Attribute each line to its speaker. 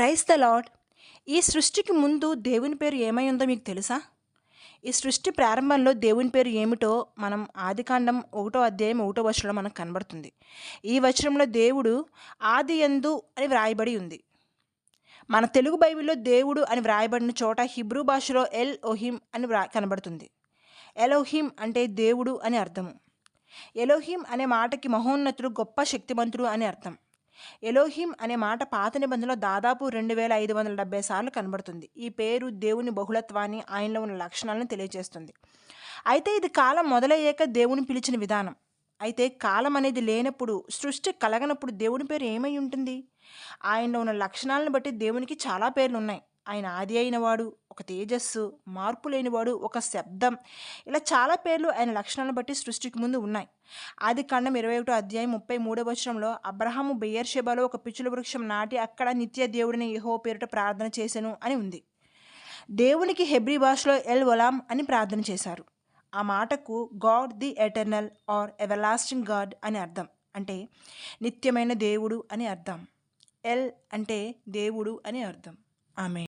Speaker 1: Price the lord ఈ సృష్టికి ముందు దేవుని పేరు ఏమై ఉందో మీకు తెలుసా? ఈ సృష్టి ప్రారంభంలో దేవుని పేరు ఏమిటో మనం ఆదికాండం ఒకటో అధ్యాయం ఒకటో వచనంలో మనకు కనబడుతుంది. ఈ వచనంలో దేవుడు ఆది ఎందు అని వ్రాయబడి ఉంది. మన తెలుగు బైబిల్లో దేవుడు అని వ్రాయబడిన చోట హిబ్రూ భాషలో ఎల్ ఓహిమ్ అని వ్రా కనబడుతుంది. ఎలోహిమ్ అంటే దేవుడు అని అర్థము. ఎలోహిమ్ అనే మాటకి మహోన్నతుడు గొప్ప శక్తివంతుడు అని అర్థం. ఎలోహిం అనే మాట పాత నిబంధనలో దాదాపు రెండు వేల ఐదు వందల డెబ్బై సార్లు కనబడుతుంది. ఈ పేరు దేవుని బహుళత్వాన్ని ఆయనలో ఉన్న లక్షణాలను తెలియజేస్తుంది. అయితే ఇది కాలం మొదలయ్యాక దేవుని పిలిచిన విధానం. అయితే కాలం అనేది లేనప్పుడు సృష్టి కలగనప్పుడు దేవుని పేరు ఏమై ఉంటుంది? ఆయనలో ఉన్న లక్షణాలను బట్టి దేవునికి చాలా పేర్లు ఉన్నాయి ఆయన ఆది అయినవాడు ఒక తేజస్సు మార్పు లేనివాడు ఒక శబ్దం. ఇలా చాలా పేర్లు ఆయన లక్షణాలను బట్టి సృష్టికి ముందు ఉన్నాయి. ఆది కాండం ఇరవై ఒకటో అధ్యాయం ముప్పై మూడో వచనంలో అబ్రహాము బెయ్యర్షెబాలో ఒక పిచ్చుల వృక్షం నాటి అక్కడ నిత్య దేవుడిని యహో పేరుట ప్రార్థన చేశాను అని ఉంది. దేవునికి హెబ్రి భాషలో ఎల్ వలాం అని ప్రార్థన చేశారు. ఆ మాటకు God the eternal or everlasting God అని అర్థం. అంటే నిత్యమైన దేవుడు అని అర్థం. ఎల్ అంటే దేవుడు అని అర్థం. ఆమె